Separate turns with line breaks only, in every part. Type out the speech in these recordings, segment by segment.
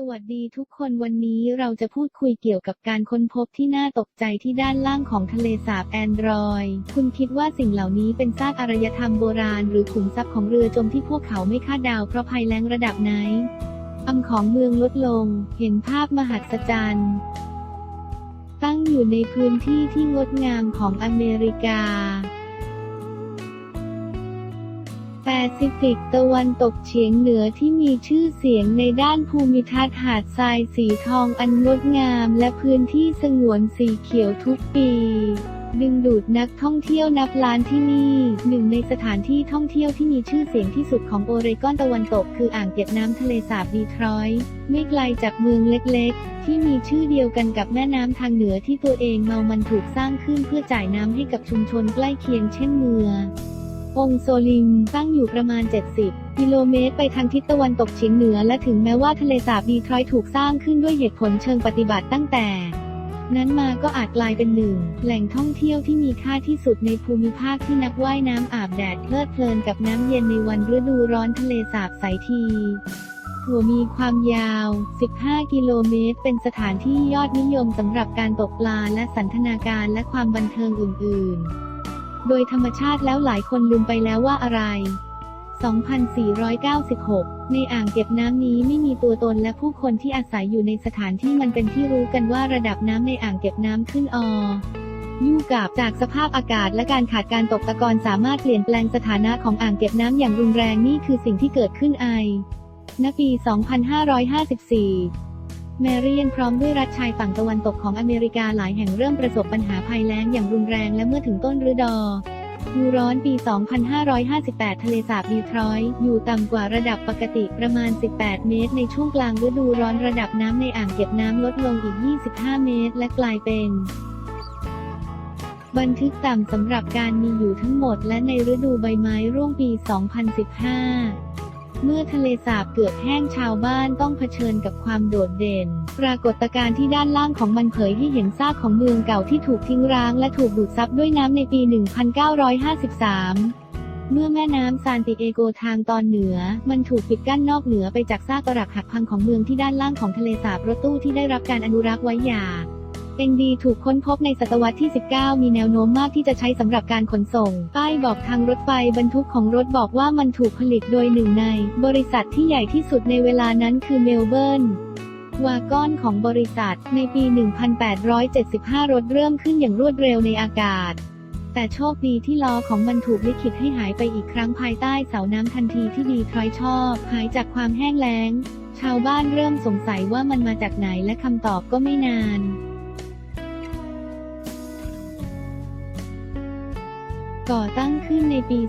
สวัสดีทุกคนวันนี้เราจะพูดคุยเกี่ยวกับการค้นพบที่น่าตกใจที่ด้านล่างของทะเลสาบแอนดรอยคุณคิดว่าสิ่งเหล่านี้เป็นซากอารยธรรมโบราณ หรือขุมทรัพย์ของเรือจมที่พวกเขาไม่คาดเดาเพราะภัยแล้งระดับไหนอำของเมืองลดลง เห็นภาพมหัศจรรย์ตั้งอยู่ในพื้นที่ที่งดงามของอเมริกา แปซิฟิกตะวันตกเฉียงเหนือที่มีชื่อเสียงในด้านภูมิทัศน์หาดทรายสีทองอันงดงามและพื้นที่สงวนสีเขียวทุกปี ดึงดูดนักท่องเที่ยวนับล้านที่นี่ หนึ่งในสถานที่ท่องเที่ยวที่มีชื่อเสียงที่สุดของโอเรกอนตะวันตก คืออ่างเก็บน้ำทะเลสาบดีทรอยต์ไม่ไกลจากเมืองเล็กๆ ที่มีชื่อเดียวกันกับแม่น้ำทางเหนือที่ตัวเองเมามันถูกสร้างขึ้นเพื่อจ่ายน้ำให้กับชุมชนใกล้เคียงเช่นเมือง องโซลิมตั้งอยู่ประมาณ 70 กิโลเมตรไปทางทิศตะวันตกเฉียงเหนือและถึงแม้ว่าทะเลสาบดีทรอยถูกสร้างขึ้นด้วยเหตุผลเชิงปฏิบัติตั้งแต่ นั้นมาก็อาจกลายเป็นหนึ่ง แหล่งท่องเที่ยวที่มีค่าที่สุดในภูมิภาคที่นักว่ายน้ำอาบแดดเพลิดเพลินกับน้ำเย็นในวันฤดูร้อนทะเลสาบใสทีหัวมีความยาว 15 กิโลเมตร เป็นสถานที่ยอดนิยมสำหรับการตกปลาและสันทนาการและความบันเทิงอื่น ๆ โดยธรรมชาติแล้วหลายคนลืมไปแล้วว่าอะไร 2496 ในอ่างเก็บน้ำนี้ไม่มีตัวตนและผู้คนที่อาศัยอยู่ในสถานที่มันเป็นที่รู้กันว่าระดับน้ำในอ่างเก็บน้ำขึ้นออยู่กับจากสภาพอากาศและการขาดการตกตะกอนสามารถเปลี่ยนแปลงสถานะของอ่างเก็บน้ำอย่างรุนแรงนี่คือสิ่งที่เกิดขึ้นไอณปี 2554 แมรี่ยังพร้อมด้วยรัฐชายฝั่งตะวันตกของอเมริกาหลายแห่งเริ่มประสบปัญหาภัยแล้งอย่างรุนแรงและเมื่อถึงต้นฤดูดูร้อนปี 2558 ทะเลสาบดีทรอยอยู่ต่ำกว่าระดับปกติประมาณ 18 เมตร ในช่วงกลางฤดูร้อนระดับน้ำในอ่างเก็บน้ำลดลงอีก 25 เมตร และกลายเป็น บันทึกต่ำสำหรับการมีอยู่ทั้งหมดและในฤดูใบไม้ร่วงปี 2015 เมื่อทะเลสาบเกือบแห้งชาวบ้านต้องเผชิญกับความโดดเด่น ปรากฏการณ์ที่ด้านล่างของมันเผยให้เห็นซากของเมืองเก่าที่ถูกทิ้งร้างและถูกดูดซับด้วยน้ำในปี 1953เมื่อแม่น้ำซานติเอโกทางตอนเหนือ มันถูกปิดกั้นนอกเหนือไปจากซากปรักหักพังของเมืองที่ด้านล่างของทะเลสาบรถตู้ที่ได้รับการอนุรักษ์ไว้อย่าง เอ็นดีถูกค้นพบในศตวรรษที่ 19 มีแนวโน้มมากที่จะใช้สำหรับการขนส่ง ป้ายบอกทางรถไฟบรรทุกของรถบอกว่ามันถูกผลิตโดยหนึ่งใน บริษัทที่ใหญ่ที่สุดในเวลานั้นคือเมลเบิร์นวากอนของบริษัท ในปี 1875 รถเริ่มขึ้นอย่างรวดเร็วในอากาศ แต่โชคดีที่ล้อของมันถูกลิขิตให้หายไปอีกครั้งภายใต้เสาน้ำทันทีที่ดีทรอยชอบ หายจากความแห้งแล้ง ชาวบ้านเริ่มสงสัยว่ามันมาจากไหนและคำตอบก็ไม่นาน ก่อตั้งขึ้นในปี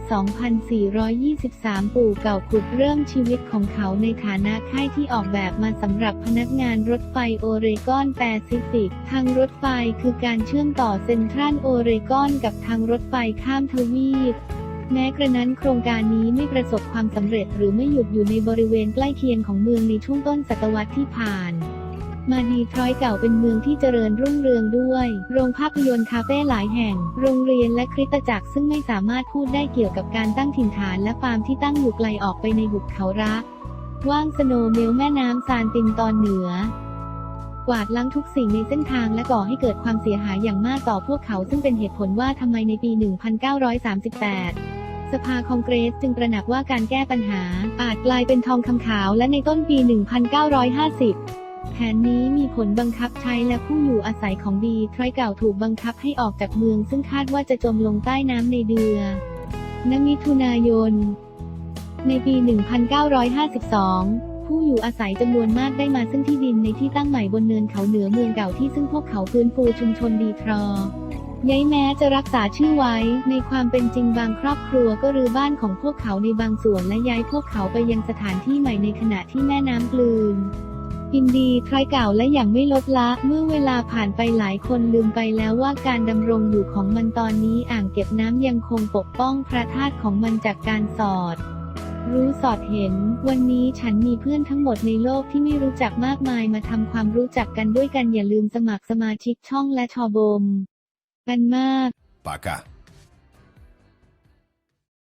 2423 ปู่เก่าขุดเริ่มชีวิตของเขาในฐานะค่ายที่ออกแบบมาสำหรับพนักงานรถไฟโอเรกอนแปซิฟิก ทางรถไฟคือการเชื่อมต่อเซ็นทรัลโอเรกอนกับทางรถไฟข้ามทวีปแม้กระนั้นโครงการนี้ไม่ประสบความสำเร็จหรือไม่หยุดอยู่ในบริเวณใกล้เคียงของเมืองในช่วงต้นศตวรรษที่ผ่าน มาดีทรอย์เก่าเป็นเมืองที่เจริญรุ่งเรืองด้วย โรงภาพยนตร์คาเฟ่หลายแห่ง โรงเรียนและคริสตจักรซึ่งไม่สามารถพูดได้เกี่ยวกับการตั้งถิ่นฐานและฟาร์มที่ตั้งอยู่ไกลออกไปในหุบเขารักว่างสโนว์เมลแม่น้ำซานตินตอนเหนือ กวาดล้างทุกสิ่งในเส้นทางและก่อให้เกิดความเสียหายอย่างมากต่อพวกเขาซึ่งเป็นเหตุผลว่าทำไมในปี 1938สภาคองเกรสจึงตระหนักว่าการแก้ปัญหา อาจกลายเป็นทองคำขาวและในต้นปี 1950 แผนนี้มีผลบังคับใช้และผู้อยู่อาศัยของดีทรอยเก่าถูกบังคับให้ออกจากเมือง ซึ่งคาดว่าจะจมลงใต้น้ำในเดือนมิถุนายน ในปี 1952ผู้อยู่อาศัยจำนวนมากได้มาซึ่งที่ดินในที่ตั้งใหม่บนเนินเขาเหนือเมืองเก่าที่ซึ่งพวกเขาฟื้นฟูชุมชนดีทรอย้ายแม้จะรักษาชื่อไว้ ในความเป็นจริงบางครอบครัวก็รื้อบ้านของพวกเขาในบางส่วนและย้ายพวกเขาไปยังสถานที่ใหม่ในขณะที่แม่น้ำกลืน อินดีคล้ายเก่าและอย่างไม่ลดละ เมื่อเวลาผ่านไปหลายคนลืมไปแล้วว่าการดำรงอยู่ของมันตอนนี้อ่างเก็บน้ำยังคงปกป้องพระธาตุของมันจากการสอด รู้สอดเห็น วันนี้ฉันมีเพื่อนทั้งหมดในโลกที่ไม่รู้จักมากมายมาทำความรู้จักกันด้วยกันอย่าลืมสมัครสมาชิกช่องและชอบมกันมาก
ปากะ